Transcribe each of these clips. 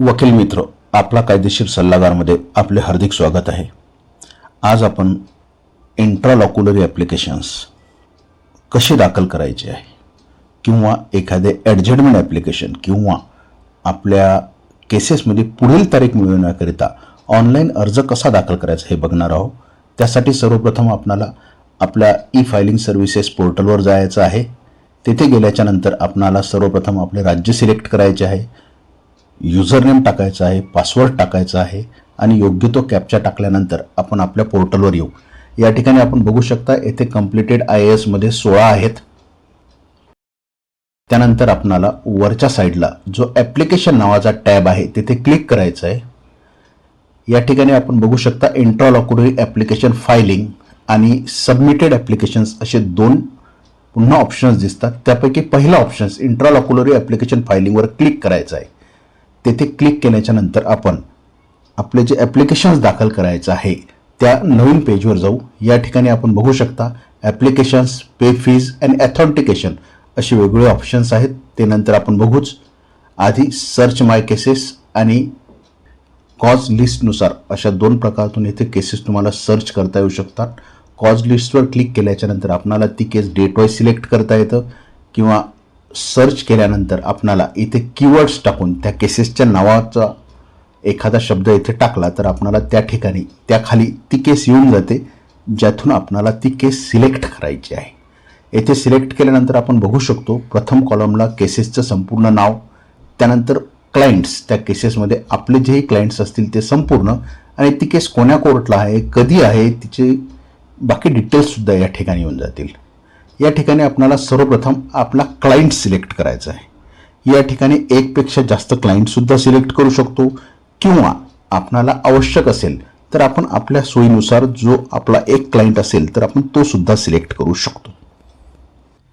वकील मित्र आपला कायदेशीर सल्लागारमध्ये आपले हार्दिक स्वागत आहे. आज आपण इंट्रालॉक्युलरी ॲप्लिकेशन्स कसे दाखल करायचे आहे? किंवा एखादे ॲडजमेंट ॲप्लिकेशन किंवा आपल्या केसेसमध्ये पुढील तारीख मिळवण्याकरिता ऑनलाईन अर्ज कसा दाखल करायचा हे बघणार आहोत. त्यासाठी सर्वप्रथम आपणाला आपल्या ई फायलिंग सर्व्हिसेस पोर्टलवर जायचं आहे. तेथे गेल्याच्यानंतर आपणाला सर्वप्रथम आपले राज्य सिलेक्ट करायचे आहे. युजरनेम टाकायचा आहे पासवर्ड टाकायचा आहे आणि योग्य तो कॅप्चा टाकल्यानंतर आपण आपल्या पोर्टलवर येऊ. या ठिकाणी आपण बघू शकता येथे कम्प्लिटेड आय ए एसमध्ये सोळा आहेत. त्यानंतर आपणाला वरच्या साईडला जो ॲप्लिकेशन नावाचा टॅब आहे तिथे क्लिक करायचं आहे या ठिकाणी आपण बघू शकता इंट्रालॉक्युलरी ॲप्लिकेशन फायलिंग आणि सबमिटेड ॲप्लिकेशन्स असे दोन पुन्हा ऑप्शन्स दिसतात. त्यापैकी पहिला ऑप्शन्स इंट्रालॉक्युलरी ॲप्लिकेशन फायलिंगवर क्लिक करायचं आहे. तेथे क्लिक केल्याच्यानंतर आपण आपले जे ॲप्लिकेशन्स दाखल करायचं आहे त्या नवीन पेजवर जाऊ. या ठिकाणी आपण बघू शकता applications pay fees and authentication असे वेगवेगळे ऑप्शन्स आहेत. ते नंतर आपण बघूच. आधी सर्च माय केसेस आणि कॉज लिस्टनुसार अशा दोन प्रकारातून इथे केसेस तुम्हाला सर्च करता येऊ शकतात. कॉज लिस्टवर क्लिक केल्याच्यानंतर आपणाला ती केस डेटवाईज सिलेक्ट करता येतं किंवा सर्च केल्यानंतर आपणाला इथे कीवर्ड्स टाकून त्या केसेसच्या नावाचा एखादा शब्द इथे टाकला तर आपणाला त्या ठिकाणी त्याखाली ती केस येऊन जाते ज्यातून आपणाला ती केस सिलेक्ट करायची आहे. येथे सिलेक्ट केल्यानंतर आपण बघू शकतो प्रथम कॉलमला केसेसचं संपूर्ण नाव त्यानंतर क्लायंट्स त्या केसेसमध्ये आपले जेही क्लायंट्स असतील ते संपूर्ण आणि ती केस कोण्या कोर्टला आहे कधी आहे तिचे बाकी डिटेल्ससुद्धा या ठिकाणी येऊन जातील. या ठिकाणी आपणाला सर्वप्रथम आपला क्लायंट सिलेक्ट करायचा आहे. या ठिकाणी एकपेक्षा जास्त क्लायंटसुद्धा सिलेक्ट करू शकतो किंवा आपणाला आवश्यक असेल तर आपण आपल्या सोयीनुसार जो आपला एक क्लायंट असेल तर आपण तो सुद्धा सिलेक्ट करू शकतो.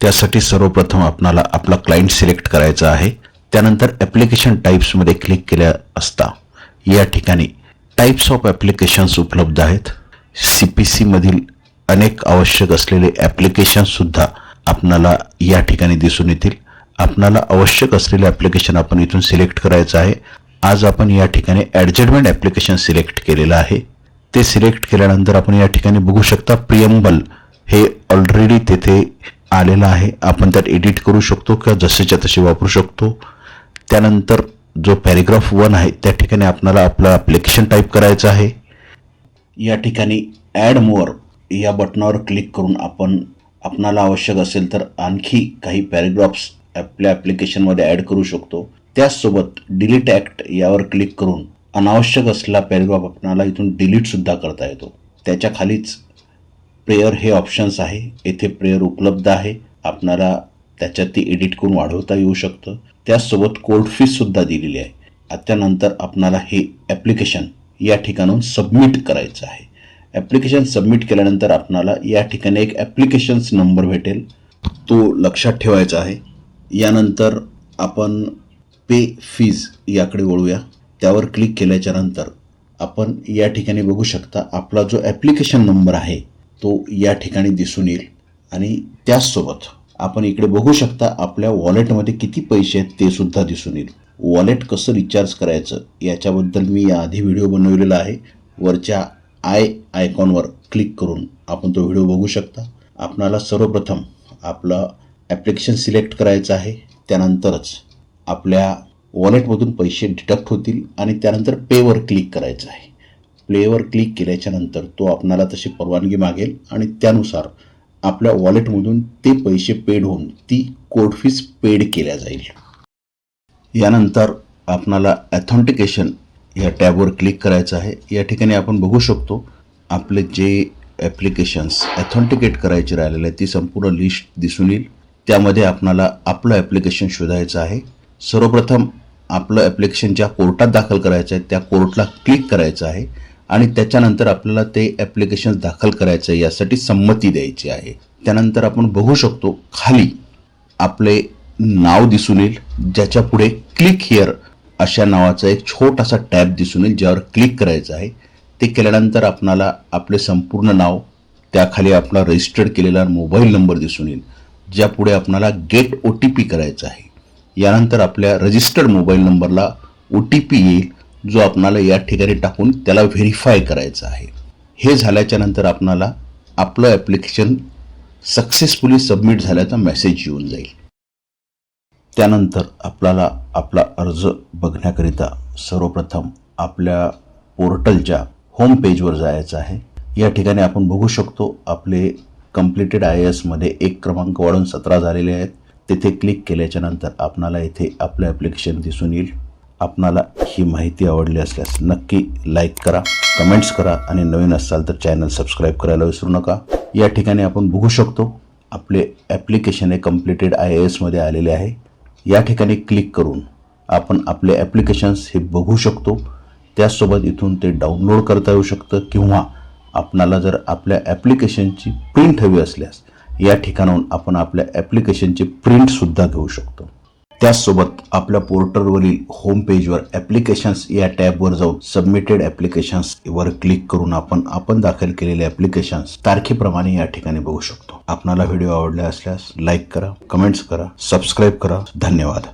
त्यासाठी सर्वप्रथम आपणाला आपला क्लायंट सिलेक्ट करायचा आहे. त्यानंतर ॲप्लिकेशन टाईप्समध्ये क्लिक केल्या असता या ठिकाणी टाईप्स ऑफ ॲप्लिकेशन्स उपलब्ध आहेत. सी पी सीमधील अनेक आवश्यक असलेले ॲप्लिकेशनसुद्धा आपणाला या ठिकाणी दिसून येतील. आपणाला आवश्यक असलेले ॲप्लिकेशन आपण इथून सिलेक्ट करायचं आहे. आज आपण या ठिकाणी ॲडजस्टमेंट ॲप्लिकेशन सिलेक्ट केलेलं आहे. ते सिलेक्ट केल्यानंतर आपण या ठिकाणी बघू शकता प्रियंबल हे ऑलरेडी तेथे आलेलं आहे. आपण त्यात एडिट करू शकतो किंवा जसेच्या तसे वापरू शकतो. त्यानंतर जो पॅरेग्राफ वन आहे त्या ठिकाणी आपणाला आपलं ॲप्लिकेशन टाईप करायचं आहे. या ठिकाणी ॲड मोअर या बटनावर क्लिक करून आपण आपणाला आवश्यक असेल तर आणखी काही पॅरेग्राफ्स आपल्या ॲप्लिकेशनमध्ये ॲड करू शकतो. त्याचसोबत डिलीट ॲक्ट यावर क्लिक करून अनावश्यक असलेला पॅरेग्राफ आपणाला इथून डिलीटसुद्धा करता येतो. त्याच्या खालीच प्रेयर हे ऑप्शन्स आहे. येथे प्रेयर उपलब्ध आहे. आपणाला त्याच्यात ती एडिट करून वाढवता येऊ शकतं. त्याचसोबत कोल्ड फीससुद्धा दिलेली आहे. त्यानंतर आपणाला हे ॲप्लिकेशन या ठिकाणून सबमिट करायचं आहे. ॲप्लिकेशन सबमिट केल्यानंतर आपणाला या ठिकाणी एक ॲप्लिकेशन्स नंबर भेटेल. तो लक्षात ठेवायचा आहे. यानंतर आपण पे फीज याकडे वळूया. त्यावर क्लिक केल्याच्यानंतर आपण या ठिकाणी बघू शकता आपला जो ॲप्लिकेशन नंबर आहे तो या ठिकाणी दिसून येईल. आणि त्याचसोबत आपण इकडे बघू शकता आपल्या वॉलेटमध्ये किती पैसे आहेत ते सुद्धा दिसून येईल. वॉलेट कसं रिचार्ज करायचं याच्याबद्दल मी याआधी व्हिडिओ बनवलेला आहे. वरच्या आय आयकॉनवर क्लिक करून आपण तो व्हिडिओ बघू शकता. आपणाला सर्वप्रथम आपलं ॲप्लिकेशन सिलेक्ट करायचं आहे. त्यानंतरच आपल्या वॉलेटमधून पैसे डिडक्ट होतील आणि त्यानंतर पेवर क्लिक करायचं आहे. प्लेवर क्लिक केल्याच्यानंतर तो आपणाला तशी परवानगी मागेल आणि त्यानुसार आपल्या वॉलेटमधून ते पैसे पेड होऊन ती कोर्ट फीस पेड केल्या जाईल. यानंतर आपणाला ॲथॉन्टिकेशन या टॅबवर क्लिक करायचं आहे. या ठिकाणी आपण बघू शकतो आपले जे ॲप्लिकेशन्स ॲथॉन्टिकेट करायचे राहिलेले आहे ती संपूर्ण लिस्ट दिसून येईल. त्यामध्ये आपणाला आपलं ॲप्लिकेशन शोधायचं आहे. सर्वप्रथम आपलं ॲप्लिकेशन ज्या कोर्टात दाखल करायचं आहे त्या कोर्टला क्लिक करायचं आहे आणि त्याच्यानंतर आपल्याला ते ॲप्लिकेशन दाखल करायचं आहे यासाठी संमती द्यायची आहे. त्यानंतर आपण बघू शकतो खाली आपले नाव दिसून येईल ज्याच्या पुढे क्लिक हिअर अशा नावाचा एक छोटासा टॅब दिसून येईल ज्यावर क्लिक करायचं आहे. ते केल्यानंतर आपणाला आपले संपूर्ण नाव त्याखाली आपला रजिस्टर्ड केलेला मोबाईल नंबर दिसून येईल ज्यापुढे आपणाला गेट ओ टी पी करायचा आहे. यानंतर आपल्या रजिस्टर्ड मोबाईल नंबरला ओ टी पी येईल जो आपणाला या ठिकाणी टाकून त्याला व्हेरीफाय करायचा आहे. हे झाल्याच्यानंतर आपणाला आपलं ॲप्लिकेशन सक्सेसफुली सबमिट झाल्याचा मेसेज येऊन जाईल. त्यानंतर आपल्याला आपला अर्ज बघण्याकरिता सर्वप्रथम आपल्या पोर्टलच्या होम पेजवर जायचं आहे. या ठिकाणी आपण बघू शकतो आपले कम्प्लिटेड आय एसमध्ये एक क्रमांक वाढून सतरा झालेले आहेत. तिथे क्लिक केल्याच्यानंतर आपणाला इथे आपलं ॲप्लिकेशन दिसून येईल. आपणाला ही माहिती आवडली असल्यास नक्की लाईक करा कमेंट्स करा आणि नवीन असाल तर चॅनल सबस्क्राईब करायला विसरू नका. या ठिकाणी आपण बघू शकतो आपले ॲप्लिकेशन हे कम्प्लिटेड आय एसमध्ये आलेले आहे. या ठिकाणी क्लिक करून आपण आपले ॲप्लिकेशन्स हे बघू शकतो. त्याचसोबत इथून ते डाउनलोड करता येऊ शकतं किंवा आपणाला जर आपल्या ॲप्लिकेशनची प्रिंट हवी असल्यास या ठिकाणाहून आपण आपल्या ॲप्लिकेशनची प्रिंटसुद्धा घेऊ शकतो. त्याचसोबत आपल्या पोर्टलवरील होम पेजवर ॲप्लिकेशन्स या टॅबवर जाऊन सबमिटेड ॲप्लिकेशन्स वर क्लिक करून आपण आपण दाखल केलेले ॲप्लिकेशन्स तारखेप्रमाणे या ठिकाणी बघू शकतो. आपणाला व्हिडिओ आवडला असल्यास लाईक करा कमेंट्स करा सबस्क्राईब करा. धन्यवाद.